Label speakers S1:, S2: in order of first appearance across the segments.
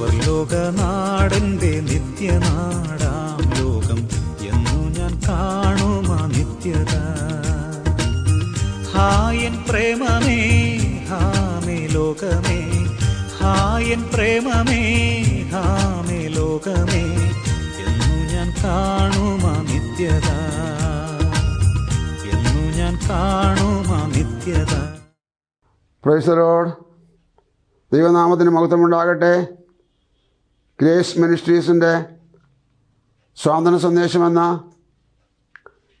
S1: ലോകനാടന്റെ നിത്യനാടാം ലോകം എന്നു ഞാൻ കാണുമാ നിത്യത. ഹായൻ പ്രേമമേ ഹാമേ ലോകമേ ഹായൻ പ്രേമമേ ഹാമേ ലോകമേ എന്നു ഞാൻ കാണുമാ നിത്യത. എന്നു ഞാൻ കാണുമാ നിത്യത.
S2: പ്രൈസറോഡ് ദൈവനാമത്തിന് മഹത്വമുണ്ടാകട്ടെ. ഗ്രേസ് മിനിസ്ട്രീസിന്റെ സ്വാതന്ത്ര്യ സന്ദേശമെന്ന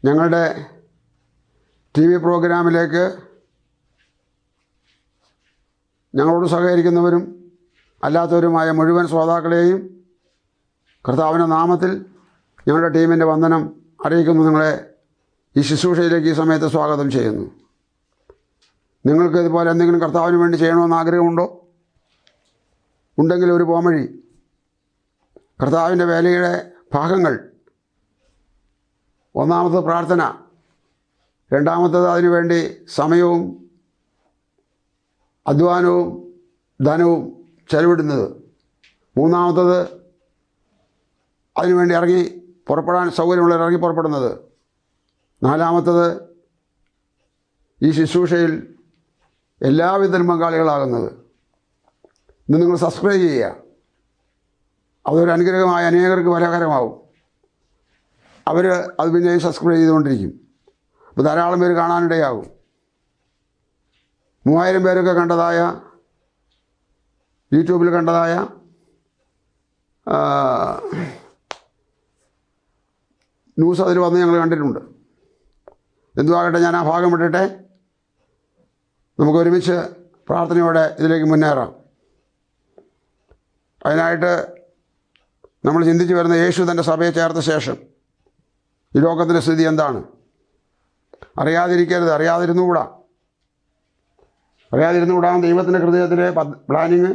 S2: ഞങ്ങളുടെ ടി വി പ്രോഗ്രാമിലേക്ക് ഞങ്ങളോട് സഹകരിക്കുന്നവരും അല്ലാത്തവരുമായ മുഴുവൻ ശ്രോതാക്കളെയും കർത്താവിന്റെ നാമത്തിൽ ഞങ്ങളുടെ ടീമിന്റെ വന്ദനം അറിയിക്കുന്നു. നിങ്ങളെ ഈ ശുശ്രൂഷയിലേക്ക് ഈ സമയത്ത് സ്വാഗതം ചെയ്യുന്നു. നിങ്ങൾക്ക് ഇതുപോലെ എന്തെങ്കിലും കർത്താവിന് വേണ്ടി ചെയ്യണമെന്ന് ആഗ്രഹമുണ്ടോ? ഉണ്ടെങ്കിൽ ഒരു പോമഴി കർത്താവിന്റെ വേലയുടെ ഭാഗങ്ങൾ. ഒന്നാമത്തെ പ്രാർത്ഥന. രണ്ടാമത്തത് അതിനുവേണ്ടി സമയവും അധ്വാനവും ധനവും ചെലവിടുന്നത്. മൂന്നാമത്തത് അതിനുവേണ്ടി ഇറങ്ങി പുറപ്പെടാൻ സൗകര്യമുള്ളവർ ഇറങ്ങി പുറപ്പെടുന്നത്. നാലാമത്തത് ഈ ശുശ്രൂഷയിൽ എല്ലാവിധ പങ്കാളികളാകുന്നത് ഇന്ന് നിങ്ങൾ സബ്സ്ക്രൈബ് ചെയ്യുക. അതൊരു അനുഗ്രഹമായ അനേകർക്ക് ഫലകരമാവും അവർ അത് പിന്നെ സബ്സ്ക്രൈബ് ചെയ്തുകൊണ്ടിരിക്കും. അപ്പോൾ ധാരാളം പേര് കാണാനിടയാകും. മൂവായിരം പേരൊക്കെ കണ്ടതായ യൂട്യൂബിൽ കണ്ടതായ ന്യൂസ് അതിൽ വന്ന് ഞങ്ങൾ കണ്ടിട്ടുണ്ട്. എന്തുവാകട്ടെ ഞാൻ ആ ഭാഗം വിട്ടിട്ടെ. നമുക്ക് ഒരുമിച്ച് പ്രാർത്ഥനയോടെ ഇതിലേക്ക് മുന്നേറാം. അതിനായിട്ട് നമ്മൾ ചിന്തിച്ച് വരുന്ന യേശു തന്റെ സഭയെ ചേർത്ത ശേഷം ഈ ലോകത്തിന്റെ സ്ഥിതി എന്താണ്? അറിയാതിരിക്കരുത് അറിയാതിരുന്നുകൂടാ. അറിയാതിരുന്നുകൂടാ ദൈവത്തിന്റെ ഹൃദയത്തിലെ പ്ലാനിങ്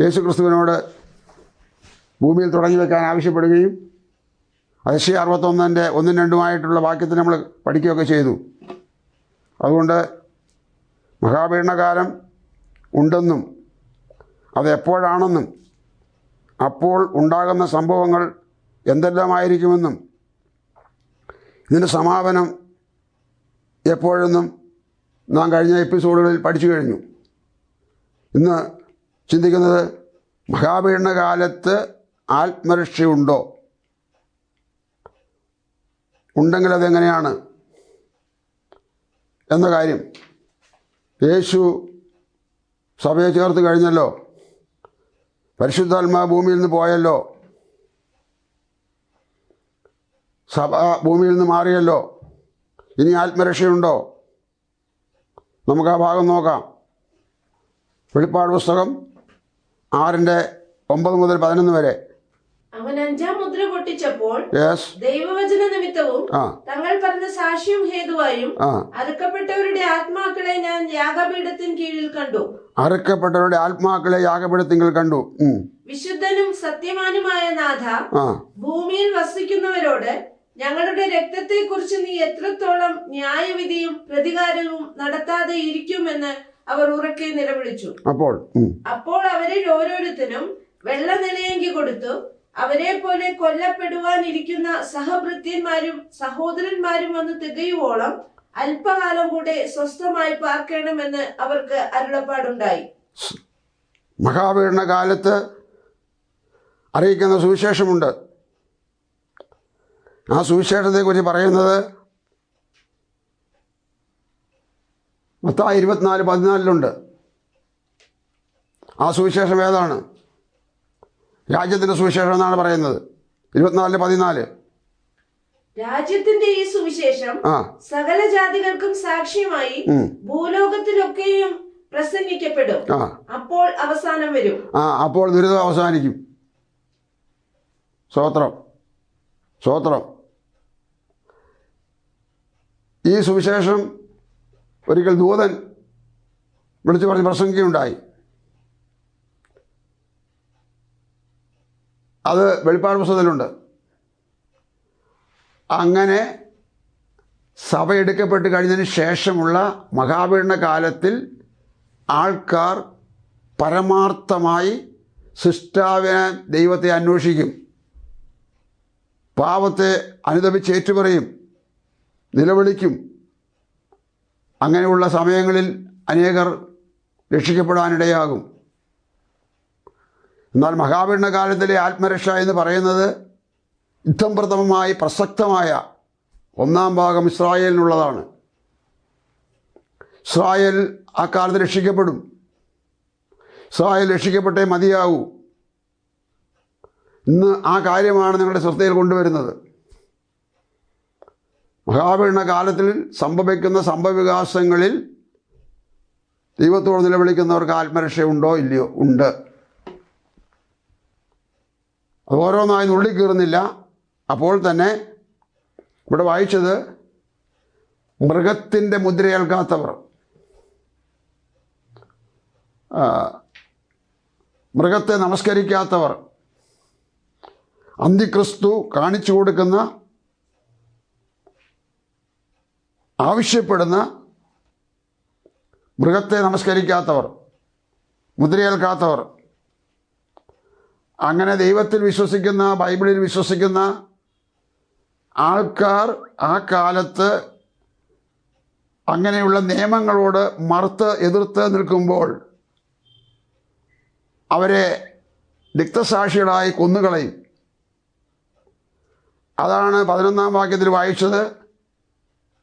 S2: യേശു ക്രിസ്തുവിനോട് ഭൂമിയിൽ തുടങ്ങി വെക്കാൻ ആവശ്യപ്പെടുകയും അതിശയ അറുപത്തൊന്നിന്റെ ഒന്നും രണ്ടുമായിട്ടുള്ള വാക്യത്തിൽ നമ്മൾ പഠിക്കുകയൊക്കെ ചെയ്തു. അതുകൊണ്ട് മഹാപീഡനകാലം ഉണ്ടെന്നും അത് എപ്പോഴാണെന്നും അപ്പോൾ ഉണ്ടാകുന്ന സംഭവങ്ങൾ എന്തെല്ലാമായിരിക്കുമെന്നും ഇതിന്റെ സമാപനം എപ്പോഴെന്നും നാം കഴിഞ്ഞ എപ്പിസോഡുകളിൽ പഠിച്ചു കഴിഞ്ഞു. ഇന്ന് ചിന്തിക്കുന്നത് മഹാപീഡനകാലത്ത് ആത്മരക്ഷയുണ്ടോ? ഉണ്ടെങ്കിൽ അതെങ്ങനെയാണ് എന്ന കാര്യം. യേശു സഭയെ ചേർത്ത് കഴിഞ്ഞല്ലോ. പരിശുദ്ധാത്മാ ഭൂമിയിൽ നിന്ന് പോയല്ലോ. സഭ ഭൂമിയിൽ നിന്ന് മാറിയല്ലോ. ഇനി ആത്മരക്ഷയുണ്ടോ? നമുക്ക് ആ ഭാഗം നോക്കാം. വെളിപ്പാട് പുസ്തകം ആറിന്റെ ഒമ്പത് മുതൽ പതിനൊന്ന് വരെ.
S3: അവൻ അഞ്ചാം മുദ്ര പൊട്ടിച്ചപ്പോൾ ദൈവവചന നിമിത്തവും തങ്ങൾ പറഞ്ഞ സാക്ഷ്യം ഹേതുവായും അറുക്കപ്പെട്ടവരുടെ ആത്മാക്കളെ ഞാൻ യാഗപീഠത്തിന് കീഴിൽ കണ്ടു.
S2: അറുക്കപ്പെട്ടവരുടെ ആത്മാക്കളെ യാഗപീഠത്തിങ്കിൽ കണ്ടു.
S3: വിശുദ്ധനും സത്യവാനുമായ നാഥ ഭൂമിയിൽ വസിക്കുന്നവരോട് ഞങ്ങളുടെ രക്തത്തെക്കുറിച്ച് നീ എത്രത്തോളം ന്യായവിധിയും പ്രതികാരവും നടത്താതെ ഇരിക്കുമെന്ന് അവർ ഉറക്കെ നിലവിളിച്ചു.
S2: അപ്പോൾ
S3: അപ്പോൾ അവരിൽ ഓരോരുത്തരും വെള്ള നിലയെങ്കി കൊടുത്തു. അവരെ പോലെ കൊല്ലപ്പെടുവാനിരിക്കുന്ന സഹഭൃത്യന്മാരും സഹോദരന്മാരും വന്ന് തികയുവോളം അല്പകാലം കൂടെ സ്വസ്ഥമായി പാർക്കണമെന്ന് അവർക്ക് അരുളപ്പാടുണ്ടായി.
S2: മഹാപീഡന കാലത്ത് അറിയിക്കുന്ന സുവിശേഷമുണ്ട്. ആ സുവിശേഷത്തെക്കുറിച്ച് പറയുന്നത് മൊത്തം ഇരുപത്തിനാല് പതിനാലിലുണ്ട്. ആ സുവിശേഷം ഏതാണ്? രാജ്യത്തിന്റെ സുവിശേഷം എന്നാണ് പറയുന്നത്. ഇരുപത്തിനാലിൽ പതിനാല്.
S3: രാജ്യത്തിന്റെ ഈ സുവിശേഷം സകല ജാതികൾക്കും സാക്ഷ്യമായി ഭൂലോകത്തിലൊക്കെയും പ്രസംഗിക്കപ്പെടും. അപ്പോൾ അവസാനം വരും.
S2: ആ അപ്പോൾ ദുരിതം അവസാനിക്കും. സ്വോത്രം. സ്വോത്രം. ഈ സുവിശേഷം ഒരിക്കൽ ദൂതൻ വിളിച്ചു പറഞ്ഞ് പ്രസംഗിക്കുകയുണ്ടായി. അത് വെളിപ്പാട് പുസ്തകത്തിലുണ്ട്. അങ്ങനെ സഭ എടുക്കപ്പെട്ട് കഴിഞ്ഞതിന് ശേഷമുള്ള മഹാപീഡന കാലത്തിൽ ആൾക്കാർ പരമാർത്ഥമായി സിസ്റ്റാവിനെ ദൈവത്തെ അന്വേഷിക്കും. പാവത്തെ അനുദപിച്ച് ഏറ്റുപറയും. നിലവിളിക്കും. അങ്ങനെയുള്ള സമയങ്ങളിൽ അനേകർ രക്ഷിക്കപ്പെടാനിടയാകും. എന്നാൽ മഹാപീഠന കാലത്തിലെ ആത്മരക്ഷ എന്ന് പറയുന്നത് യുദ്ധം പ്രഥമമായി പ്രസക്തമായ ഒന്നാം ഭാഗം ഇസ്രായേലിനുള്ളതാണ്. ഇസ്രായേൽ ആ കാലത്ത് രക്ഷിക്കപ്പെടും. ഇസ്രായേൽ രക്ഷിക്കപ്പെട്ടേ മതിയാവൂ. ഇന്ന് ആ കാര്യമാണ് നിങ്ങളുടെ ശ്രദ്ധയിൽ കൊണ്ടുവരുന്നത്. മഹാപീഠന കാലത്തിൽ സംഭവിക്കുന്ന സംഭവവികാസങ്ങളിൽ ദൈവത്തോട് നിലവിളിക്കുന്നവർക്ക് ആത്മരക്ഷയുണ്ടോ ഇല്ലയോ? ഉണ്ട്. അത് ഓരോന്നായി നുള്ളിക്കീറുന്നില്ല അപ്പോൾ തന്നെ ഇവിടെ വായിച്ചത് മൃഗത്തിന്റെ മുദ്രയേൽക്കാത്തവർ. മൃഗത്തെ നമസ്കരിക്കാത്തവർ. അന്തിക്രിസ്തു കാണിച്ചു കൊടുക്കുന്ന ആവശ്യപ്പെടുന്ന മൃഗത്തെ നമസ്കരിക്കാത്തവർ മുദ്രയേൽക്കാത്തവർ. അങ്ങനെ ദൈവത്തിൽ വിശ്വസിക്കുന്ന ബൈബിളിൽ വിശ്വസിക്കുന്ന ആൾക്കാർ ആ കാലത്ത് അങ്ങനെയുള്ള നിയമങ്ങളോട് മറുത്ത് എതിർത്ത് നിൽക്കുമ്പോൾ അവരെ രക്തസാക്ഷികളായി കൊന്നുകളയും. അതാണ് പതിനൊന്നാം വാക്യത്തിൽ വായിച്ചത്.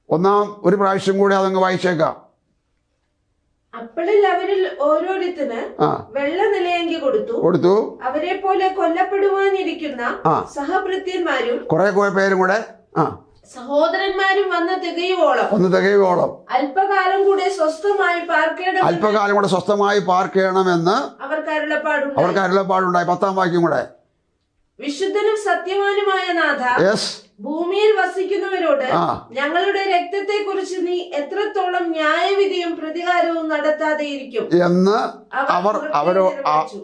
S2: ഒന്നാം ഒരു പ്രാവശ്യം കൂടി അതങ്ങ് വായിച്ചേക്കാം.
S3: കൊടുത്തു.
S2: കൊടുത്തു.
S3: അവരെ പോലെ കൊല്ലപ്പെടുവാനിരിക്കുന്ന. സഹഭൃത്യന്മാരും
S2: കുറേ പേരും കൂടെ ആ.
S3: സഹോദരന്മാരും വന്ന് തികയുവോളം.
S2: ഒന്ന് തികയുവോളം.
S3: അല്പകാലം കൂടെ സ്വസ്ഥമായി പാർക്കണം
S2: അല്പകാലം കൂടെ സ്വസ്ഥമായി പാർക്കണമെന്ന്
S3: അവർക്ക് അരുളപ്പാടുണ്ട്
S2: അവർക്ക് അരുളപ്പാടുണ്ടായി പത്താം വാക്യം കൂടെ.
S3: വിശുദ്ധനും സത്യവാനുമായ നാഥ ഭൂമിയിൽ വസിക്കുന്നവരോട് ഞങ്ങളുടെ രക്തത്തെ കുറിച്ച് നീ എത്രത്തോളം ന്യായവിധിയും പ്രതികാരവും നടത്താതെ ഇരിക്കും
S2: എന്ന് അവർ അവരോ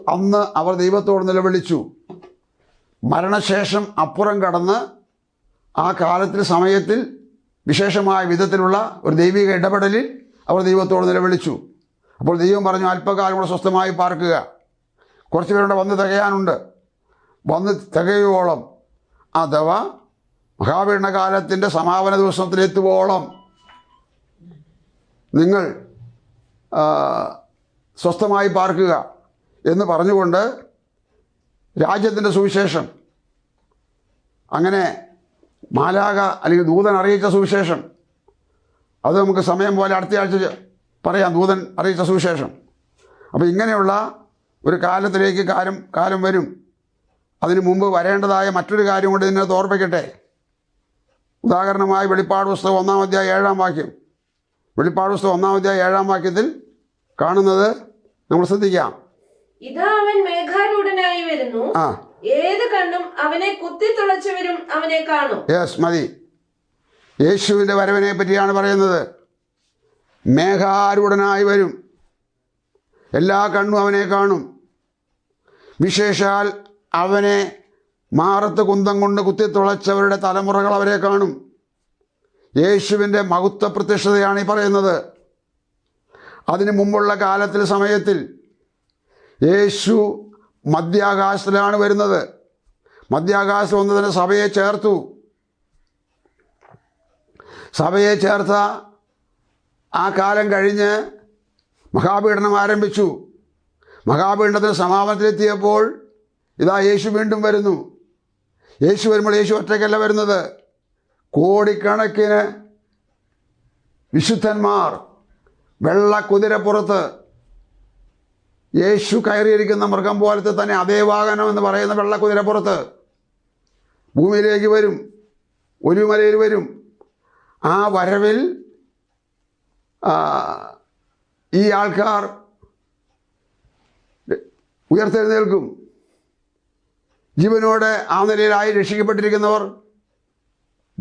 S2: അന്ന് അവർ ദൈവത്തോട് നിലവിളിച്ചു. മരണശേഷം അപ്പുറം കടന്ന് ആ കാലത്തിൽ സമയത്തിൽ വിശേഷമായ വിധത്തിലുള്ള ഒരു ദൈവിക ഇടപെടലിൽ അവർ ദൈവത്തോട് നിലവിളിച്ചു. അപ്പോൾ ദൈവം പറഞ്ഞു അല്പകാലം കൂടെ സ്വസ്ഥമായി പാർക്കുക. കുറച്ച് പേരുടെ വന്ന് തികയാനുണ്ട്. വന്ന് തികയുവോളം അഥവാ മഹാവീണകാലത്തിന്റെ സമാപന ദിവസത്തിലെത്തുവോളം നിങ്ങൾ സ്വസ്ഥമായി പാർക്കുക എന്ന് പറഞ്ഞുകൊണ്ട് രാജ്യത്തിന്റെ സുവിശേഷം അങ്ങനെ മാലാക അല്ലെങ്കിൽ ദൂതൻ അറിയിച്ച സുവിശേഷം അത് നമുക്ക് സമയം പോലെ അടുത്ത ആഴ്ച പറയാം ദൂതൻ അറിയിച്ച സുവിശേഷം. അപ്പോൾ ഇങ്ങനെയുള്ള ഒരു കാലത്തിലേക്ക് കാലം കാലം വരും. അതിനു മുമ്പ് വരേണ്ടതായ മറ്റൊരു കാര്യം കൂടി നിന്നെ ഓർപ്പിക്കട്ടെ ഉദാഹരണമായി വെളിപ്പാട് പുസ്തകം ഒന്നാം അധ്യായം ഏഴാം വാക്യം. വെളിപ്പാട് പുസ്തകം ഒന്നാം അധ്യായം ഏഴാം വാക്യത്തിൽ കാണുന്നത് നമ്മൾ ശ്രദ്ധിക്കാം.
S3: ഇതാ അവൻ മേഘാരൂഢനായി വരുന്നു.
S2: ആ.
S3: ഏത് കണ്ണും അവനെ കുത്തിത്തുളച്ചവരും അവനെ കാണും.
S2: യെസ് മതി. യേശുവിന്റെ വരവിനെ പറ്റിയാണ് പറയുന്നത്. മേഘാരൂഢനായി വരും. എല്ലാ കണ്ണും അവനെ കാണും. വിശേഷാൽ അവനെ മാറത്ത് കുന്തം കൊണ്ട് കുത്തിത്തുളച്ചവരുടെ തലമുറകൾ അവരെ കാണും. യേശുവിന്റെ മഹത്വ പ്രത്യക്ഷതയാണ് ഈ പറയുന്നത്. അതിനു മുമ്പുള്ള കാലത്തിൽ സമയത്തിൽ യേശു മധ്യാകാശത്തിലാണ് വരുന്നത്. മധ്യാകാശം ഒന്ന് തന്നെ സഭയെ ചേർത്തു. സഭയെ ചേർത്ത ആ കാലം കഴിഞ്ഞ് മഹാപീഡനം ആരംഭിച്ചു. മഹാപീഡനത്തിന് സമാപനത്തിലെത്തിയപ്പോൾ ഇതാ യേശു വീണ്ടും വരുന്നു. യേശു വരുമ്പോൾ യേശു ഒറ്റയ്ക്കല്ല വരുന്നത്. കോടിക്കണക്കിന് വിശുദ്ധന്മാർ വെള്ള കുതിരപ്പുറത്ത് യേശു കയറിയിരിക്കുന്ന മൃഗം പോലത്തെ തന്നെ അതേ വാഹനം എന്ന് പറയുന്ന വെള്ള കുതിരപ്പുറത്ത് ഭൂമിയിലേക്ക് വരും. ഒരു മലയിൽ വരും. ആ വരവിൽ ഈ ആൾക്കാർ ഉയർത്തെഴുന്നേൽക്കും. ജീവനോടെ ആ നിലയിലായി രക്ഷിക്കപ്പെട്ടിരിക്കുന്നവർ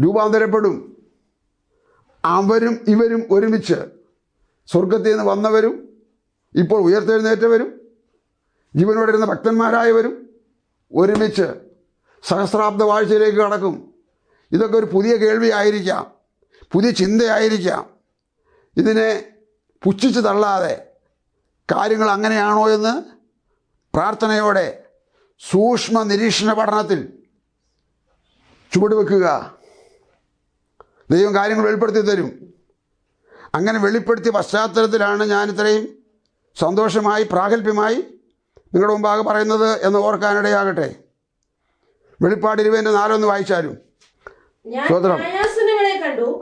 S2: രൂപാന്തരപ്പെടും. അവരും ഇവരും ഒരുമിച്ച് സ്വർഗത്തിൽ നിന്ന് വന്നവരും ഇപ്പോൾ ഉയർത്തെഴുന്നേറ്റവരും ജീവനോടിരുന്ന ഭക്തന്മാരായവരും ഒരുമിച്ച് സഹസ്രാബ്ദ വാഴ്ചയിലേക്ക് കടക്കും. ഇതൊക്കെ ഒരു പുതിയ കേൾവിയായിരിക്കാം പുതിയ ചിന്തയായിരിക്കാം. ഇതിനെ പുച്ഛിച്ച് തള്ളാതെ കാര്യങ്ങൾ അങ്ങനെയാണോ എന്ന് പ്രാർത്ഥനയോടെ സൂക്ഷ്മ നിരീക്ഷണ പഠനത്തിൽ ചുവടുവെക്കുക. ദൈവം കാര്യങ്ങൾ വെളിപ്പെടുത്തി തരും. അങ്ങനെ വെളിപ്പെടുത്തിയ പശ്ചാത്തലത്തിലാണ് ഞാൻ ഇത്രയും സന്തോഷമായി പ്രാഗൽഭ്യമായി നിങ്ങളുടെ മുമ്പാകെ പറയുന്നത് എന്ന് ഓർക്കാനിടയാകട്ടെ വെളിപ്പാട് ഇരുപതിന്റെ നാലൊന്ന് വായിച്ചാലും.
S3: കണ്ടു.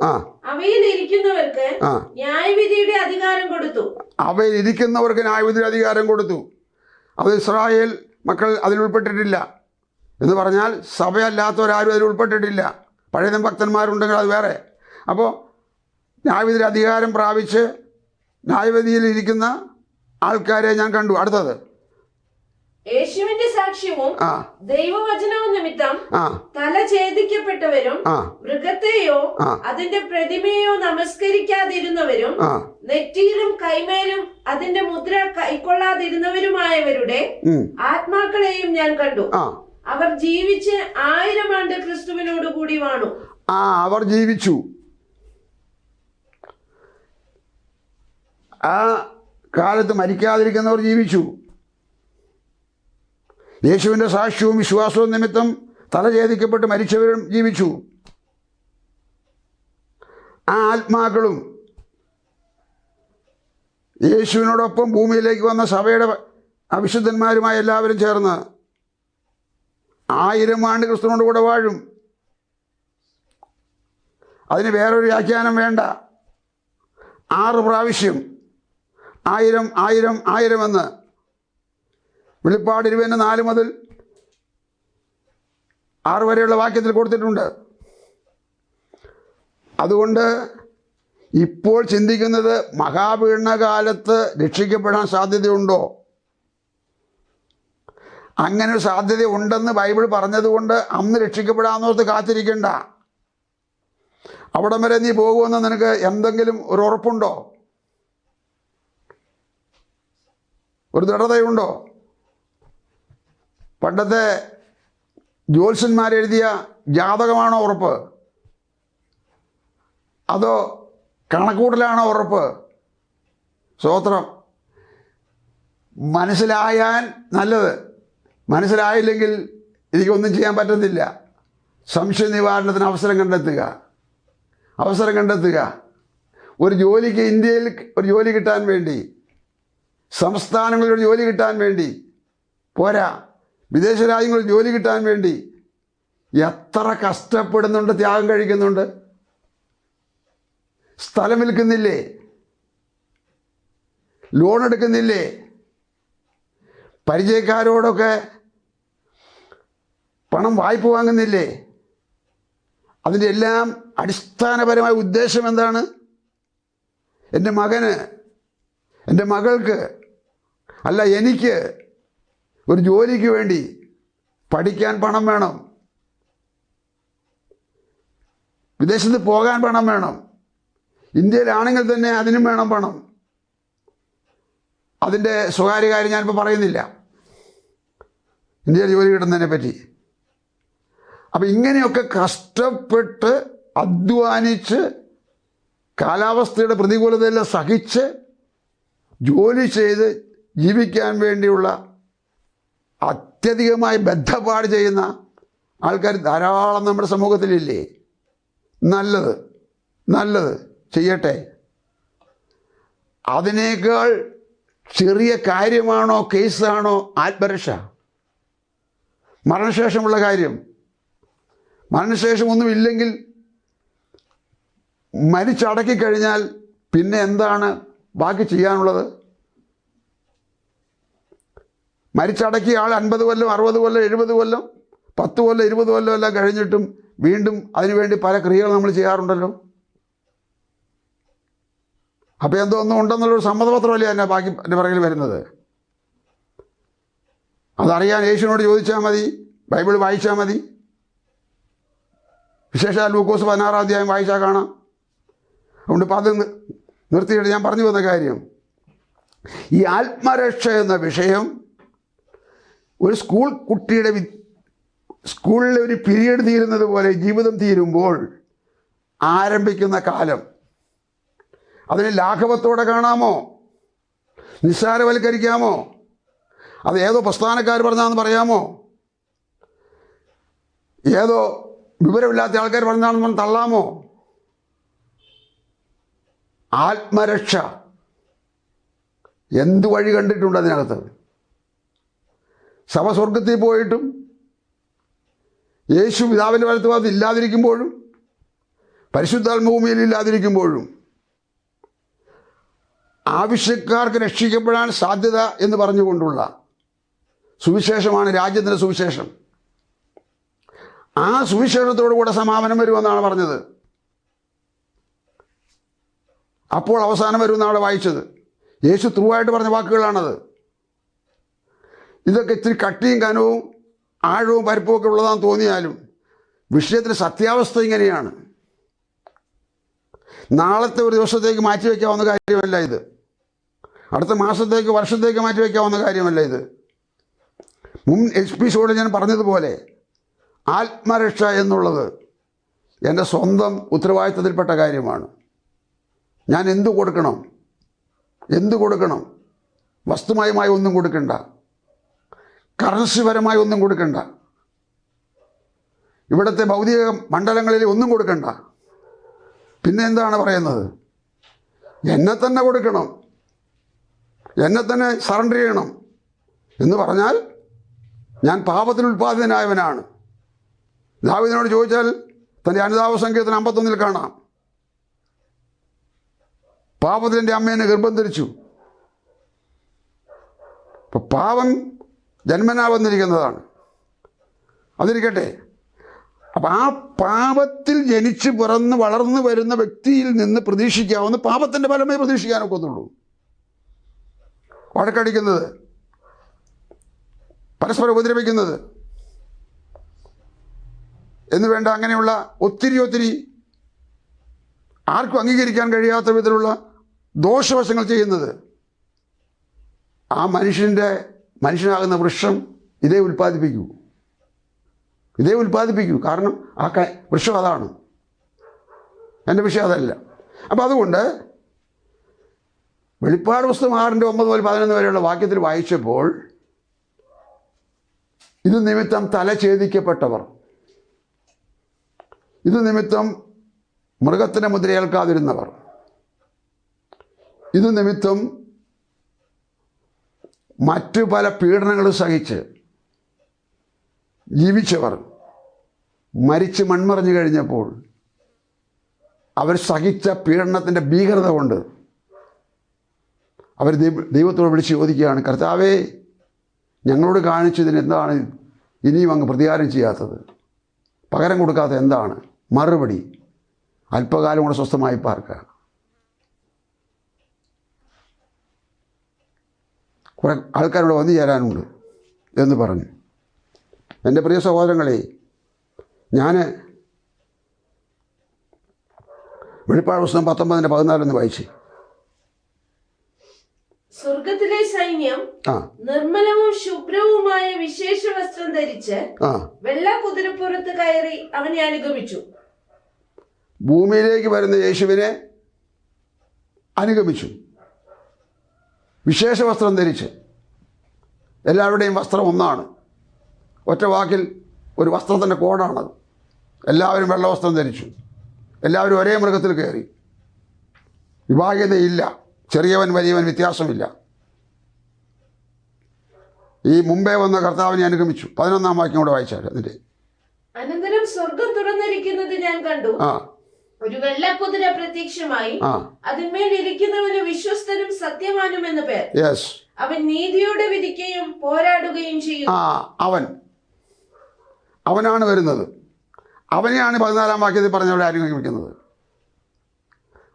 S3: അവയിൽ ഇരിക്കുന്നവർക്ക് ന്യായവിധിയുടെ അധികാരം കൊടുത്തു.
S2: അത് ഇസ്രായേൽ മക്കൾ അതിൽ ഉൾപ്പെട്ടിട്ടില്ല. എന്ന് പറഞ്ഞാൽ സഭയല്ലാത്തവരാരും അതിൽ ഉൾപ്പെട്ടിട്ടില്ല. പഴയ ഭക്തന്മാരുണ്ടെങ്കിൽ അത് വേറെ. അപ്പോൾ ന്യായവിധിയിൽ അധികാരം പ്രാപിച്ച് ന്യായവിധിയിൽ ഇരിക്കുന്ന ആൾക്കാരെ ഞാൻ കണ്ടു. അടുത്തത്.
S3: യേശുവിന്റെ സാക്ഷ്യവും ദൈവവചനവും നിമിത്തം തല ഛേദിക്കപ്പെട്ടവരും മൃഗത്തെയോ അതിന്റെ പ്രതിമയോ നമസ്കരിക്കാതിരുന്നവരും നെറ്റിയിലും കൈമേലും അതിന്റെ മുദ്ര കൈക്കൊള്ളാതിരുന്നവരുമായവരുടെ ആത്മാക്കളെയും ഞാൻ കണ്ടു. അവർ ജീവിച്ച് ആയിരം ആണ്ട് ക്രിസ്തുവിനോട് കൂടി വാണു.
S2: ആ അവർ ജീവിച്ചു. ആ കാലത്ത് മരിക്കാതിരിക്കുന്നവർ ജീവിച്ചു. യേശുവിന്റെ സാക്ഷ്യവും വിശ്വാസവും നിമിത്തം തലഛേദിക്കപ്പെട്ട് മരിച്ചവരും ജീവിച്ചു. ആ ആത്മാക്കളും യേശുവിനോടൊപ്പം ഭൂമിയിലേക്ക് വന്ന സഭയുടെ അവിശുദ്ധന്മാരുമായി എല്ലാവരും ചേർന്ന് ആയിരം ആണ്ട് ക്രിസ്തുവിനോട് കൂടെ വാഴും. അതിന് വേറൊരു വ്യാഖ്യാനം വേണ്ട. ആറ് പ്രാവശ്യം ആയിരം ആയിരം ആയിരം എന്ന് വെളിപ്പാട് ഇരുപതിന് നാല് മുതൽ ആറ് വരെയുള്ള വാക്യത്തിൽ കൊടുത്തിട്ടുണ്ട്. അതുകൊണ്ട് ഇപ്പോൾ ചിന്തിക്കുന്നത് മഹാപീഡനകാലത്ത് രക്ഷിക്കപ്പെടാൻ സാധ്യതയുണ്ടോ? അങ്ങനെ ഒരു സാധ്യത ഉണ്ടെന്ന് ബൈബിൾ പറഞ്ഞതുകൊണ്ട് അന്ന് രക്ഷിക്കപ്പെടാമെന്നോർത്ത് കാത്തിരിക്കണ്ട. അവിടം വരെ നീ പോകുമെന്ന് നിനക്ക് എന്തെങ്കിലും ഒരു ഉറപ്പുണ്ടോ? ഒരു ദൃഢതയുണ്ടോ? പണ്ടത്തെ ജ്യോത്സ്യന്മാരെഴുതിയ ജാതകമാണോ ഉറപ്പ്? അതോ കണക്കൂട്ടലാണോ ഉറപ്പ്? സ്വോത്രം മനസ്സിലായാൽ നല്ലത്. മനസ്സിലായില്ലെങ്കിൽ എനിക്കൊന്നും ചെയ്യാൻ പറ്റത്തില്ല സംശയ നിവാരണത്തിന് അവസരം കണ്ടെത്തുക. അവസരം കണ്ടെത്തുക. ഒരു ജോലിക്ക് ഇന്ത്യയിൽ ഒരു ജോലി കിട്ടാൻ വേണ്ടി സംസ്ഥാനങ്ങളിൽ ഒരു ജോലി കിട്ടാൻ വേണ്ടി പോരാ. വിദേശ രാജ്യങ്ങളിൽ ജോലി കിട്ടാൻ വേണ്ടി എത്ര കഷ്ടപ്പെടുന്നുണ്ട് ത്യാഗം കഴിക്കുന്നുണ്ട്. സ്ഥലം വിൽക്കുന്നില്ലേ? ലോൺ എടുക്കുന്നില്ലേ? പരിചയക്കാരോടൊക്കെ പണം വായ്പ വാങ്ങുന്നില്ലേ? അതിന്റെ എല്ലാം അടിസ്ഥാനപരമായ ഉദ്ദേശം എന്താണ്? എന്റെ മകന് എന്റെ മകൾക്ക് അല്ല എനിക്ക് ഒരു ജോലിക്ക് വേണ്ടി പഠിക്കാൻ പണം വേണം. വിദേശത്ത് പോകാൻ പണം വേണം. ഇന്ത്യയിലാണെങ്കിൽ തന്നെ അതിനും വേണം പണം. അതിന്റെ സ്വകാര്യ കാര്യം ഞാനിപ്പോൾ പറയുന്നില്ല. ഇന്ത്യയിൽ ജോലി കിട്ടുന്നതിനെ പറ്റി. അപ്പം ഇങ്ങനെയൊക്കെ കഷ്ടപ്പെട്ട് അധ്വാനിച്ച് കാലാവസ്ഥയുടെ പ്രതികൂലതയെല്ലാം സഹിച്ച് ജോലി ചെയ്ത് ജീവിക്കാൻ വേണ്ടിയുള്ള അത്യധികമായി ബന്ധപ്പാട് ചെയ്യുന്ന ആൾക്കാർ ധാരാളം നമ്മുടെ സമൂഹത്തിലില്ലേ? നല്ലത് നല്ലത് ചെയ്യട്ടെ. അതിനേക്കാൾ ചെറിയ കാര്യമാണോ കേസാണോ ആത്മരക്ഷ? മരണശേഷമുള്ള കാര്യം. മരണശേഷം ഒന്നുമില്ലെങ്കിൽ മരിച്ചടക്കി കഴിഞ്ഞാൽ പിന്നെ എന്താണ് ബാക്കി ചെയ്യാനുള്ളത്? മരിച്ചടക്കിയ ആൾ അൻപത് കൊല്ലം അറുപത് കൊല്ലം എഴുപത് കൊല്ലം പത്ത് കൊല്ലം ഇരുപത് കൊല്ലം എല്ലാം കഴിഞ്ഞിട്ടും വീണ്ടും അതിനുവേണ്ടി പല ക്രിയകൾ നമ്മൾ ചെയ്യാറുണ്ടല്ലോ. അപ്പോൾ എന്തോ ഒന്നും ഉണ്ടെന്നുള്ളൊരു സമ്മതപത്രമല്ലേ എന്നെ ബാക്കി എന്റെ പിറകിൽ വരുന്നത്? അതറിയാൻ യേശുവിനോട് ചോദിച്ചാൽ മതി ബൈബിൾ വായിച്ചാൽ മതി. വിശേഷാൽ ലൂക്കോസ് പതിനാറാം അധ്യായം വായിച്ചാൽ കാണാം. അതുകൊണ്ട് ഇപ്പം അത് നിർത്തിയിട്ട് ഞാൻ പറഞ്ഞു വന്ന കാര്യം ഈ ആത്മരക്ഷ എന്ന വിഷയം ഒരു സ്കൂൾ കുട്ടിയുടെ സ്കൂളിലെ ഒരു പീരീഡ് തീരുന്നത് പോലെ ജീവിതം തീരുമ്പോൾ ആരംഭിക്കുന്ന കാലം. അതിനെ ലാഘവത്തോടെ കാണാമോ? നിസ്സാരവൽക്കരിക്കാമോ? അത് ഏതോ പ്രസ്ഥാനക്കാർ പറഞ്ഞാന്ന് പറയാമോ? ഏതോ വിവരമില്ലാത്ത ആൾക്കാർ പറഞ്ഞാണെന്ന് പറഞ്ഞ് തള്ളാമോ? ആത്മരക്ഷ. എന്ത് വഴി കണ്ടിട്ടുണ്ട് അതിനകത്ത്? സഭ സ്വർഗത്തിൽ പോയിട്ടും യേശു പിതാവിന്റെ വലത്തുഭാഗത്ത് ഇല്ലാതിരിക്കുമ്പോഴും പരിശുദ്ധാത്മഭൂമിയിൽ ഇല്ലാതിരിക്കുമ്പോഴും ആവശ്യക്കാർക്ക് രക്ഷിക്കപ്പെടാൻ സാധ്യത എന്ന് പറഞ്ഞുകൊണ്ടുള്ള സുവിശേഷമാണ് രാജ്യത്തിന്റെ സുവിശേഷം. ആ സുവിശേഷത്തോടു കൂടെ സമാപനം വരുമെന്നാണ് പറഞ്ഞത്. അപ്പോൾ അവസാനം വരുമെന്നാണ് വായിച്ചത്. യേശു ത്രൂ ആയിട്ട് പറഞ്ഞ വാക്കുകളാണത്. ഇതൊക്കെ ഇത്തിരി കട്ടിയും കനവും ആഴവും പരിപ്പും ഒക്കെ ഉള്ളതാണെന്ന് തോന്നിയാലും വിഷയത്തിന്റെ സത്യാവസ്ഥ ഇങ്ങനെയാണ്. നാളത്തെ ഒരു ദിവസത്തേക്ക് മാറ്റി വയ്ക്കാവുന്ന കാര്യമല്ല ഇത്. അടുത്ത മാസത്തേക്ക് വർഷത്തേക്ക് മാറ്റി വയ്ക്കാവുന്ന കാര്യമല്ല ഇത്. മുൻ എപ്പിസോഡിൽ ഞാൻ പറഞ്ഞതുപോലെ ആത്മരക്ഷ എന്നുള്ളത് എന്റെ സ്വന്തം ഉത്തരവാദിത്തത്തിൽപ്പെട്ട കാര്യമാണ്. ഞാൻ എന്തു കൊടുക്കണം? എന്തു കൊടുക്കണം? വസ്തുമയമായി ഒന്നും കൊടുക്കണ്ട. കറൻസിപരമായി ഒന്നും കൊടുക്കണ്ട. ഇവിടുത്തെ ഭൗതിക മണ്ഡലങ്ങളിൽ ഒന്നും കൊടുക്കണ്ട. പിന്നെ എന്താണ് പറയുന്നത്? എന്നെ തന്നെ കൊടുക്കണം. എന്നെ തന്നെ സറണ്ടർ ചെയ്യണം. എന്ന് പറഞ്ഞാൽ ഞാൻ പാപത്തിൽ ഉൽപ്പാദിതനായവനാണ് ദാവിദിനോട് ചോദിച്ചാൽ തന്റെ അനുതാപ സംഖ്യത്തിന് അമ്പത്തൊന്നിൽ കാണാം. പാപത്തിന്റെ അമ്മേനെ ഗർഭം ധരിച്ചു. അപ്പം പാപം ജന്മനാ വന്നിരിക്കുന്നതാണ്. അതിരിക്കട്ടെ. അപ്പം ആ പാപത്തിൽ ജനിച്ച് പിറന്ന് വളർന്നു വരുന്ന വ്യക്തിയിൽ നിന്ന് പ്രതീക്ഷിക്കാവുന്ന പാപത്തിന്റെ ഫലമേ പ്രതീക്ഷിക്കാനൊക്കെ ഒന്നുള്ളൂ. വഴക്കടിക്കുന്നത്. പരസ്പരം ഉപദ്രവിക്കുന്നത്. എന്ന് വേണ്ട അങ്ങനെയുള്ള ഒത്തിരി ഒത്തിരി ആർക്കും അംഗീകരിക്കാൻ കഴിയാത്ത വിധത്തിലുള്ള ദോഷവശങ്ങൾ ചെയ്യുന്നത് ആ മനുഷ്യന്റെ മനുഷ്യനാകുന്ന വൃക്ഷം ഇതേ ഉൽപ്പാദിപ്പിക്കൂ. ഇതേ ഉൽപ്പാദിപ്പിക്കൂ. കാരണം ആ വൃക്ഷം അതാണ്. എന്റെ വിഷയം അതല്ല. അപ്പം അതുകൊണ്ട് വെളിപ്പാട് പുസ്തകം ആറിന്റെ ഒമ്പത് മുതൽ പതിനൊന്ന് വരെയുള്ള വാക്യത്തിൽ വായിച്ചപ്പോൾ ഇത് നിമിത്തം തല ഛേദിക്കപ്പെട്ടവർ. ഇത് നിമിത്തം മൃഗത്തിന്റെ മുദ്രയേൽക്കാതിരുന്നവർ. ഇത് നിമിത്തം മറ്റു പല പീഡനങ്ങളും സഹിച്ച് ജീവിച്ചവർ മരിച്ച് മൺമറിഞ്ഞു കഴിഞ്ഞപ്പോൾ അവർ സഹിച്ച പീഡനത്തിന്റെ ഭീകരത കൊണ്ട് അവർ ദൈവ ദൈവത്തോട് വിളിച്ച് ചോദിക്കുകയാണ് കർത്താവേ ഞങ്ങളോട് കാണിച്ചതിന് എന്താണ് ഇനിയും അങ്ങ് പ്രതികാരം ചെയ്യാത്തത്? പകരം കൊടുക്കാത്ത എന്താണ്? മറുപടി. അല്പകാലം കൂടെ സ്വസ്ഥമായി പാർക്കുക കുറെ ആൾക്കാരോട് വന്നു ചേരാനുണ്ട് എന്ന് പറഞ്ഞു. എന്റെ പ്രിയ സഹോദരങ്ങളെ ഞാൻ വെളിപ്പാട് പുസ്തകം പത്തൊമ്പതിന്റെ പതിനാലെന്ന് വായിച്ച്.
S3: സ്വർഗത്തിലെ സൈന്യം നിർമ്മലവും ശുഭ്രവുമായ വിശേഷ വസ്ത്രം ധരിച്ച് വെള്ള കുതിരപ്പുറത്ത് കയറി അവനെ അനുഗമിച്ചു.
S2: ഭൂമിയിലേക്ക് വരുന്ന യേശുവിനെ അനുഗമിച്ചു. വിശേഷ വസ്ത്രം ധരിച്ച്. എല്ലാവരുടെയും വസ്ത്രം ഒന്നാണ്. ഒറ്റ വാക്കിൽ ഒരു വസ്ത്രത്തിന്റെ കോഡാണത്. എല്ലാവരും വെള്ള വസ്ത്രം ധരിച്ചു. എല്ലാവരും ഒരേ മൃഗത്തിൽ കയറി. വിഭാഗ്യതയില്ല ചെറിയവൻ വലിയവൻ വ്യത്യാസമില്ല. ഈ മുമ്പേ വന്ന കർത്താവിനെ അനുഗമിച്ചു. പതിനൊന്നാം വാക്യം കൂടെ വായിച്ചാൽ അതിന്റെ
S3: അനന്തരം സ്വർഗം തുറന്നിരിക്കുന്നത് ഞാൻ കണ്ടു.
S2: ആ.
S3: ഒരു വെള്ളക്കുതിര പ്രത്യക്ഷമായി അതിന്മേൽ ഇരിക്കുന്നവന് വിശ്വസ്തനും സത്യവാനും എന്ന് പേർ.
S2: യെസ്
S3: അവൻ നീതിയോടെ വിധിക്കുകയും പോരാടുകയും ചെയ്യും
S2: ആ അവൻ. അവനാണ് വരുന്നത്. അവനെയാണ് പതിനാലാം വാക്യത്തിൽ പറഞ്ഞവിടെ അനുഗമിക്കുന്നത്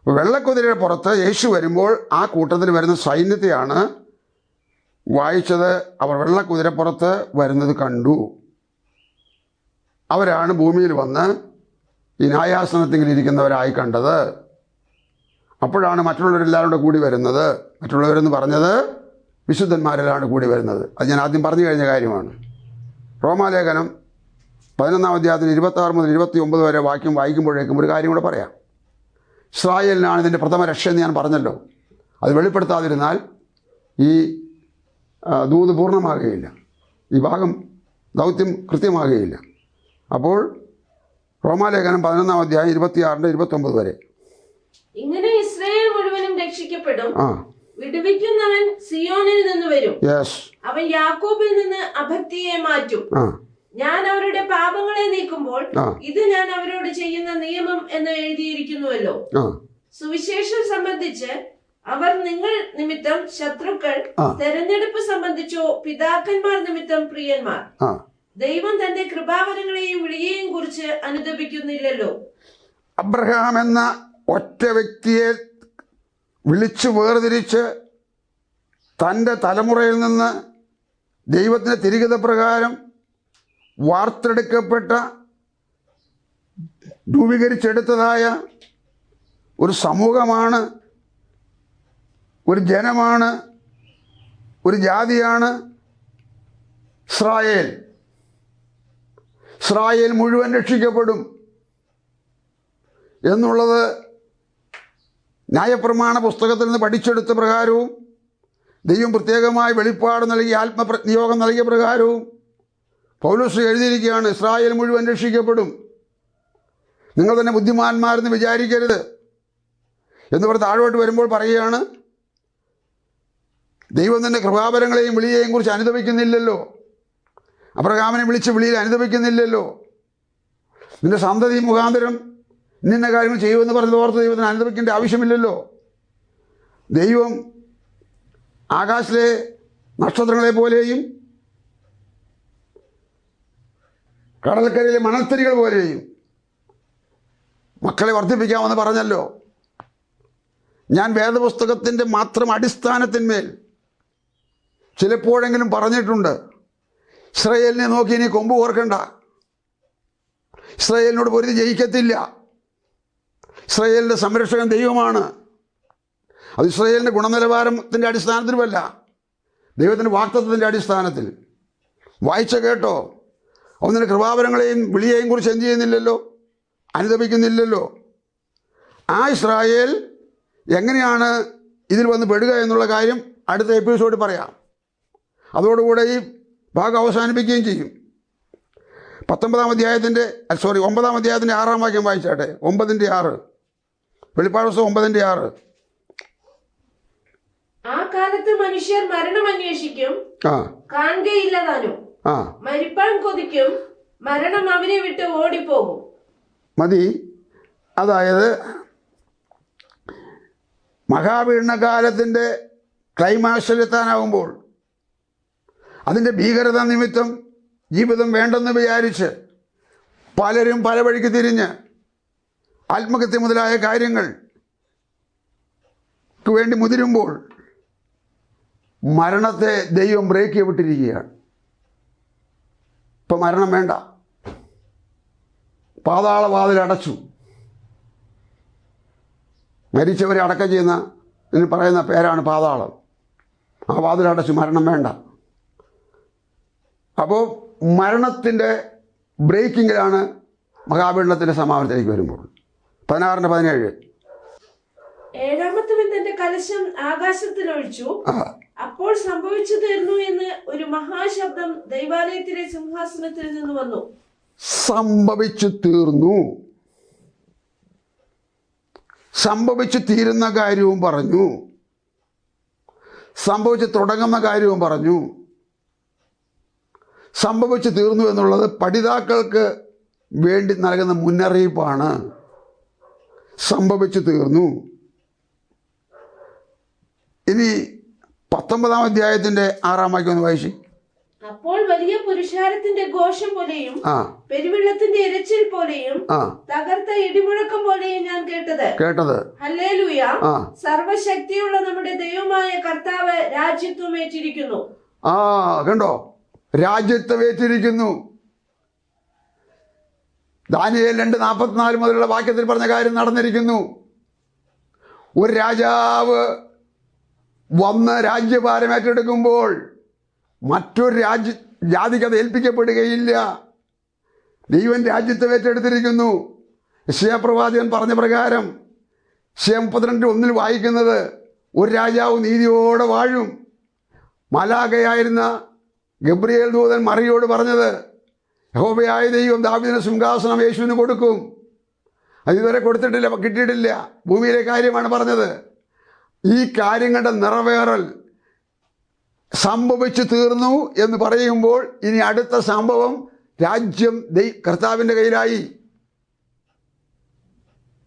S2: വെള്ളക്കുതിരയുടെ പുറത്ത് യേശു വരുമ്പോൾ ആ കൂട്ടത്തിൽ വരുന്ന സൈന്യത്തെയാണ് വായിച്ചത്. അവർ വെള്ളക്കുതിരപ്പുറത്ത് വരുന്നത് കണ്ടു. അവരാണ് ഭൂമിയിൽ വന്ന് ഈ ന്യായാസനത്തിൽ ഇരിക്കുന്നവരായി കണ്ടത്. അപ്പോഴാണ് മറ്റുള്ളവരെല്ലാവരും കൂടെ കൂടി വരുന്നത്. മറ്റുള്ളവരെന്ന് പറഞ്ഞത് വിശുദ്ധന്മാരെല്ലാം കൂടി വരുന്നത്. അത് ഞാൻ ആദ്യം പറഞ്ഞു കഴിഞ്ഞ കാര്യമാണ്. റോമാലേഖനം പതിനൊന്നാം അധ്യായത്തിന് ഇരുപത്താറ് മുതൽ ഇരുപത്തി ഒമ്പത് വരെ വാക്യം വായിക്കുമ്പോഴേക്കും ഒരു കാര്യം കൂടെ പറയാം. ഇസ്രായേലിനാണ് ഇതിന്റെ പ്രഥമ രക്ഷ എന്ന് ഞാൻ പറഞ്ഞല്ലോ. അത് വെളിപ്പെടുത്താതിരുന്നാൽ ഈ ദൂത് പൂർണമാകുകയില്ല. ഈ ഭാഗം ദൗത്യം കൃത്യമാകുകയില്ല. അപ്പോൾ റോമാലേഖനം പതിനൊന്നാം അധ്യായം ഇരുപത്തിയാറിന്റെ ഇരുപത്തൊമ്പത് വരെ.
S3: ഇങ്ങനെ ഇസ്രായേൽ മുഴുവനും രക്ഷിക്കപ്പെടും.
S2: ആ.
S3: വിടുവിക്കുന്നവൻ സിയോനിൽ നിന്ന് വരും.
S2: യെസ്
S3: അവൻ യാക്കോബിൽ നിന്ന് അഭക്തിയെ മാറ്റും.
S2: ആ.
S3: ഞാൻ അവരുടെ പാപങ്ങളെ നീക്കുമ്പോൾ
S2: ആ.
S3: ഇത് ഞാൻ അവരോട് ചെയ്യുന്ന നിയമം എന്ന് എഴുതിയിരിക്കുന്നുവല്ലോ.
S2: ആ.
S3: സുവിശേഷം സംബന്ധിച്ച് അവർ നിങ്ങൾ നിമിത്തം ശത്രുക്കൾ
S2: ആ.
S3: തെരഞ്ഞെടുപ്പ് സംബന്ധിച്ചോ പിതാക്കന്മാർ നിമിത്തം പ്രിയന്മാർ.
S2: ആ.
S3: ദൈവം തന്റെ കൃപാവരങ്ങളെയും വിളിയെയും കുറിച്ച് അനുദപിക്കുന്നില്ലല്ലോ.
S2: അബ്രഹാം എന്ന ഒറ്റ വ്യക്തിയെ വിളിച്ചു വേർതിരിച്ച് തന്റെ തലമുറയിൽ നിന്ന് ദൈവത്തിന്റെ തിരികത പ്രകാരം വാർത്തെടുക്കപ്പെട്ട രൂപീകരിച്ചെടുത്തതായ ഒരു സമൂഹമാണ് ഒരു ജനമാണ് ഒരു ജാതിയാണ് ഇസ്രായേൽ. ഇസ്രായേൽ മുഴുവൻ രക്ഷിക്കപ്പെടും എന്നുള്ളത് ന്യായപ്രമാണ പുസ്തകത്തിൽ നിന്ന് പഠിച്ചെടുത്ത പ്രകാരവും ദൈവം പ്രത്യേകമായി വെളിപ്പാട് നൽകി ആത്മനിയോഗം നൽകിയ പ്രകാരവും പൗലൂസ് എഴുതിയിരിക്കുകയാണ് ഇസ്രായേൽ മുഴുവൻ രക്ഷിക്കപ്പെടും. നിങ്ങൾ തന്നെ ബുദ്ധിമാന്മാരെന്ന് വിചാരിക്കരുത്. എന്ന് പറഞ്ഞ് താഴോട്ട് വരുമ്പോൾ പറയുകയാണ് ദൈവം തന്നെ കൃപാപരങ്ങളെയും വിളിയെയും കുറിച്ച് അനുദപിക്കുന്നില്ലല്ലോ. അബ്രഹാമിനെ വിളിച്ച് വിളിയിൽ അനുദപിക്കുന്നില്ലല്ലോ. നിന്റെ സന്തതി മുഖാന്തരം നിന്നെ കാര്യങ്ങൾ ചെയ്യുമെന്ന് പറഞ്ഞത് ഓർത്ത് ദൈവത്തിന് അനുദപിക്കേണ്ട ആവശ്യമില്ലല്ലോ. ദൈവം ആകാശിലെ നക്ഷത്രങ്ങളെ പോലെയും കടൽക്കരയിലെ മണൽത്തരികൾ പോലെയും മക്കളെ വർദ്ധിപ്പിക്കാമെന്ന് പറഞ്ഞല്ലോ. ഞാൻ വേദപുസ്തകത്തിന്റെ മാത്രം അടിസ്ഥാനത്തിന്മേൽ ചിലപ്പോഴെങ്കിലും പറഞ്ഞിട്ടുണ്ട്. ഇസ്രയേലിനെ നോക്കി ഇനി കൊമ്പ് ഓർക്കണ്ട ഇസ്രയേലിനോട് പൊരുതി ജയിക്കത്തില്ല. ഇസ്രയേലിന്റെ സംരക്ഷകൻ ദൈവമാണ്. അത് ഇസ്രയേലിന്റെ ഗുണനിലവാരത്തിന്റെ അടിസ്ഥാനത്തിലുമല്ല. ദൈവത്തിന്റെ വാക്തത്വത്തിന്റെ അടിസ്ഥാനത്തിൽ. വായിച്ച കേട്ടോ? ഒന്നിന് കൃപാവരങ്ങളെയും വിളിയെയും കുറിച്ച് എന്ത് ചെയ്യുന്നില്ലല്ലോ? അനുദപിക്കുന്നില്ലല്ലോ? ആ ഇസ്രായേൽ എങ്ങനെയാണ് ഇതിൽ വന്ന് പെടുക എന്നുള്ള കാര്യം അടുത്ത എപ്പിസോഡിൽ പറയാം. അതോടുകൂടെ ഈ ഭാഗം അവസാനിപ്പിക്കുകയും ചെയ്യും. പത്തൊമ്പതാം അധ്യായത്തിന്റെ സോറി ഒമ്പതാം അധ്യായത്തിന്റെ ആറാം വാക്യം വായിച്ചാട്ടെ? ഒമ്പതിന്റെ ആറ്. വെളിപ്പാട് ദിവസം ഒമ്പതിന്റെ ആറ്.
S3: ആ കാലത്ത് മനുഷ്യർ മരണം അന്വേഷിക്കും മരിപ്പാൻ കൊതിക്കും മരണം അവരെ വിട്ട് ഓടിപ്പോകും.
S2: മതി. അതായത് മഹാവീണകാലത്തിന്റെ ക്ലൈമാക്സിലെത്താനാകുമ്പോൾ അതിന്റെ ഭീകരത നിമിത്തം ജീവിതം വേണ്ടെന്ന് വിചാരിച്ച് പലരും പല വഴിക്ക് തിരിഞ്ഞ് ആത്മഹത്യ മുതലായ കാര്യങ്ങൾക്ക് വേണ്ടി മുതിരുമ്പോൾ മരണത്തെ ദൈവം ബ്രേക്ക് ചെയ്യപ്പെട്ടിരിക്കുകയാണ്. ഇപ്പം മരണം വേണ്ട. പാതാളവാതിൽ അടച്ചു. മരിച്ചവരെ അടക്കം ചെയ്യുന്ന പറയുന്ന പേരാണ് പാതാളം. ആ വാതിലടച്ചു മരണം വേണ്ട. അപ്പോൾ മരണത്തിന്റെ ബ്രേക്കിങ്ങിലാണ് മഹാപീഠത്തിന്റെ സമാപനത്തിലേക്ക് വരുമ്പോൾ. പതിനാറിന്റെ പതിനേഴ്.
S3: ഏഴാമത്തെ തന്റെ കലശം ആകാശത്തിൽ ഒഴിച്ചു അപ്പോൾ സംഭവിച്ചു തീർന്നു എന്ന് ഒരു മഹാശബ്ദം ദൈവാലയത്തിലെ സിംഹാസനത്തിൽ നിന്ന് വന്നു.
S2: സംഭവിച്ചു തീർന്നു. സംഭവിച്ചു തീരുന്ന കാര്യവും പറഞ്ഞു. സംഭവിച്ചു തുടങ്ങുന്ന കാര്യവും പറഞ്ഞു. സംഭവിച്ചു തീർന്നു എന്നുള്ളത് പഠിതാക്കൾക്ക് വേണ്ടി നൽകുന്ന മുന്നറിയിപ്പാണ്. സംഭവിച്ചു തീർന്നു. ഇനി പത്തൊമ്പതാം അധ്യായത്തിന്റെ ആറാം വാക്യം ഒന്ന് വായിച്ചു.
S3: അപ്പോൾ വലിയ പുരുഷാരത്തിന്റെ ഘോഷം പോലെയും പെരുവെള്ളത്തിന്റെ ഇരച്ചിൽ പോലെയും തകർത്ത ഇടിമുഴക്കം പോലെയും ഞാൻ കേട്ടത്.
S2: കേട്ടത്.
S3: ഹല്ലേലൂയ. സർവശക്തിയുള്ള നമ്മുടെ ദൈവമായ കർത്താവ് രാജ്യത്വം ഏറ്റിരിക്കുന്നു
S2: ആ കണ്ടോ? രാജ്യത്തെ വേറ്റിരിക്കുന്നു ദാനിയേൽ രണ്ട് നാൽപ്പത്തിനാല് മുതലുള്ള വാക്യത്തിൽ പറഞ്ഞ കാര്യം നടന്നിരിക്കുന്നു. ഒരു രാജാവ് വന്ന് രാജ്യഭാരം ഏറ്റെടുക്കുമ്പോൾ മറ്റൊരു രാജ്യ ജാതിക്ക് അത് ഏൽപ്പിക്കപ്പെടുകയില്ല. ദൈവൻ രാജ്യത്തെ ഏറ്റെടുത്തിരിക്കുന്നു. ശിവപ്രവാചകൻ പറഞ്ഞ പ്രകാരം ശിവ മുപ്പത്തിരണ്ട് ഒന്നിൽ വായിക്കുന്നത് ഒരു രാജാവ് നീതിയോടെ വാഴും. മാലാകയായിരുന്ന ഗബ്രിയേൽ ദൂതൻ മറിയോട് പറഞ്ഞത് യഹോബയായ ദൈവം ദാവിദിന് സിംഹാസനം യേശുവിന് കൊടുക്കും. അതിതുവരെ കൊടുത്തിട്ടില്ല കിട്ടിയിട്ടില്ല. ഭൂമിയിലെ കാര്യമാണ് പറഞ്ഞത്. ഈ കാര്യങ്ങളുടെ നിറവേറൽ സംഭവിച്ചു തീർന്നു എന്ന് പറയുമ്പോൾ ഇനി അടുത്ത സംഭവം രാജ്യം ദൈ കർത്താവിന്റെ കയ്യിലായി.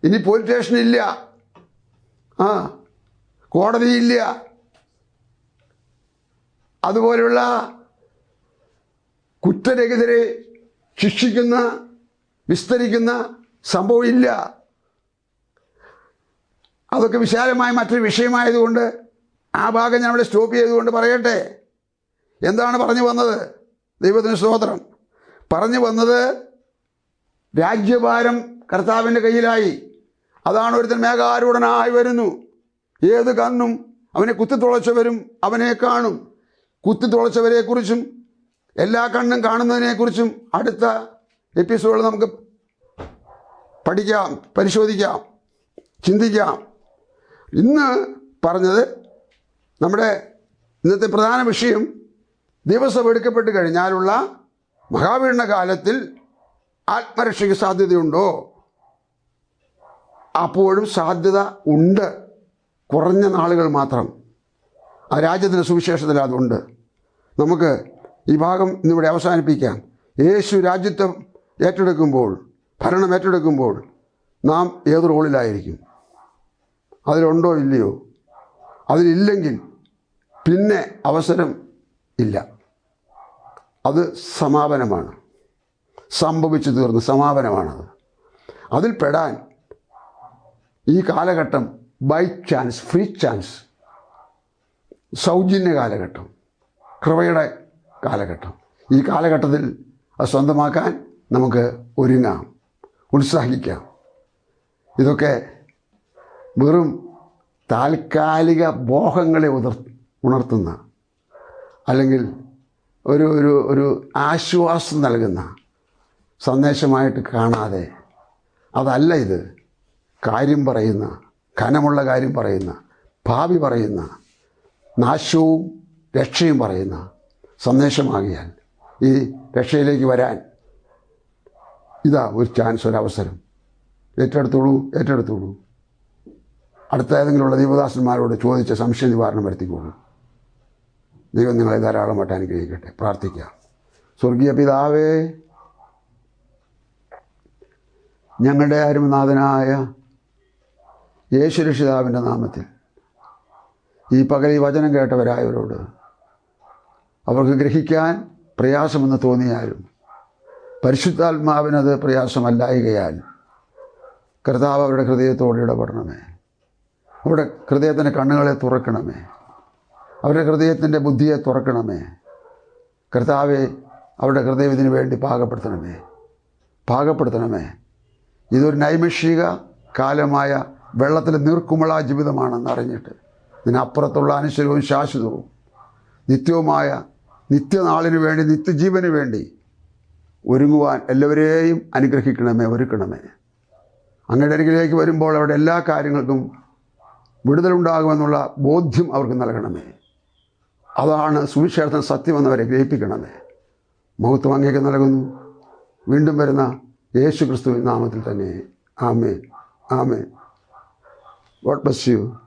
S2: ഇനി പോലീസ് സ്റ്റേഷനില്ല ആ കോടതിയില്ല അതുപോലുള്ള കുറ്റരഹിതരെ ശിക്ഷിക്കുന്ന വിസ്തരിക്കുന്ന സംഭവമില്ല അതൊക്കെ വിശാലമായ മറ്റൊരു വിഷയമായതുകൊണ്ട് ആ ഭാഗം ഞാൻ ഇവിടെ സ്റ്റോപ്പ് ചെയ്തുകൊണ്ട് പറയട്ടെ. എന്താണ് പറഞ്ഞു വന്നത്? ദൈവത്തിന് സ്തോത്രം. പറഞ്ഞു വന്നത് രാജ്യഭാരം കർത്താവിന്റെ കയ്യിലായി. അതാണ് ഒരുത്തൻ മേഘാരൂഢനായി വരുന്നു. ഏത് കണ്ണും അവനെ കുത്തിത്തുളച്ചവരും അവനെ കാണും. കുത്തിത്തുളച്ചവരെക്കുറിച്ചും എല്ലാ കണ്ണും കാണുന്നതിനെക്കുറിച്ചും അടുത്ത എപ്പിസോഡിൽ നമുക്ക് പഠിക്കാം പരിശോധിക്കാം ചിന്തിക്കാം. ഇന്ന് പറഞ്ഞത് നമ്മുടെ ഇന്നത്തെ പ്രധാന വിഷയം ദിവസം എടുക്കപ്പെട്ട് കഴിഞ്ഞാലുള്ള മഹാവീരണ കാലത്തിൽ ആത്മരക്ഷയ്ക്ക് സാധ്യതയുണ്ടോ? അപ്പോഴും സാധ്യത ഉണ്ട്. കുറഞ്ഞ നാളുകൾ മാത്രം. ആ രാജ്യത്തിന്റെ സുവിശേഷത്തിൽ അതുണ്ട്. നമുക്ക് ഈ ഭാഗം ഇന്നിവിടെ അവസാനിപ്പിക്കാം. യേശു രാജ്യത്വം ഏറ്റെടുക്കുമ്പോൾ ഭരണം ഏറ്റെടുക്കുമ്പോൾ നാം ഏത് റോളിലായിരിക്കും? അതിലുണ്ടോ ഇല്ലയോ? അതിലില്ലെങ്കിൽ പിന്നെ അവസരം ഇല്ല. അത് സമാപനമാണ്. സംഭവിച്ചു തീർന്ന സമാപനമാണത്. അതിൽ പെടാൻ ഈ കാലഘട്ടം ബൈ ചാൻസ് ഫ്രീ ചാൻസ് സൗജന്യ കാലഘട്ടം. കൃപയുടെ കാലഘട്ടം. ഈ കാലഘട്ടത്തിൽ അത് സ്വന്തമാക്കാൻ നമുക്ക് ഒരുങ്ങാം ഉത്സാഹിക്കാം. ഇതൊക്കെ വെറും താൽക്കാലിക മോഹങ്ങളെ ഉതർ ഉണർത്തുന്ന അല്ലെങ്കിൽ ഒരു ഒരു ഒരു ആശ്വാസം നൽകുന്ന സന്ദേശമായിട്ട് കാണാതെ അതല്ല ഇത്. കാര്യം പറയുന്ന ഘനമുള്ള കാര്യം പറയുന്ന ഭാവി പറയുന്ന നാശവും രക്ഷയും പറയുന്ന സന്ദേശമാകിയാൽ ഈ രക്ഷയിലേക്ക് വരാൻ ഇതാ ഒരു ചാൻസ് ഒരു അവസരം. ഏറ്റെടുത്തോളൂ ഏറ്റെടുത്തോളൂ. അടുത്ത ഏതെങ്കിലുമുള്ള ദൈവദാസന്മാരോട് ചോദിച്ച സംശയ നിവാരണം വരുത്തിക്കോളൂ. ദൈവം നിങ്ങളെ ധാരാളമായിട്ട് അനുഗ്രഹിക്കട്ടെ. പ്രാർത്ഥിക്കാം സ്വർഗീയ പിതാവേ ഞങ്ങളുടെ അരുമനാഥനായ യേശുരക്ഷിതാവിന്റെ നാമത്തിൽ ഈ പകൽ ഈ വചനം കേട്ടവരായവരോട് അവർക്ക് ഗ്രഹിക്കാൻ പ്രയാസമെന്ന് തോന്നിയാലും പരിശുദ്ധാത്മാവിനത് പ്രയാസമല്ലായികയാൽ കർത്താവ് അവരുടെ ഹൃദയത്തോട് ഇടപെടണമേ. അവരുടെ ഹൃദയത്തിന്റെ കണ്ണുകളെ തുറക്കണമേ. അവരുടെ ഹൃദയത്തിന്റെ ബുദ്ധിയെ തുറക്കണമേ. കർത്താവെ അവരുടെ ഹൃദയം ഇതിനു വേണ്ടി പാകപ്പെടുത്തണമേ. പാകപ്പെടുത്തണമേ. ഇതൊരു നൈമിഷിക കാലമായ വെള്ളത്തിൽ നീർക്കുമള ജീവിതമാണെന്ന് അറിഞ്ഞിട്ട് ഇതിനപ്പുറത്തുള്ള അനശ്വരവും ശാശ്വതവും നിത്യവുമായ നിത്യനാളിനു വേണ്ടി നിത്യജീവന് വേണ്ടി ഒരുങ്ങുവാൻ എല്ലാവരെയും അനുഗ്രഹിക്കണമേ ഒരുക്കണമേ. അങ്ങയുടെ അരികിലേക്ക് വരുമ്പോൾ അവിടെ എല്ലാ കാര്യങ്ങൾക്കും വിടുതലുണ്ടാകുമെന്നുള്ള ബോധ്യം അവർക്ക് നൽകണമേ. അതാണ് സുവിശേഷം സത്യമെന്നവരെ ഗ്രഹിപ്പിക്കണമേ. മഹത്വം അങ്ങേക്ക് നൽകുന്നു. വീണ്ടും വരുന്ന യേശു ക്രിസ്തു നാമത്തിൽ തന്നെ. ആമേ ആമേ ഗോഡ് ബ്ലസ് യു.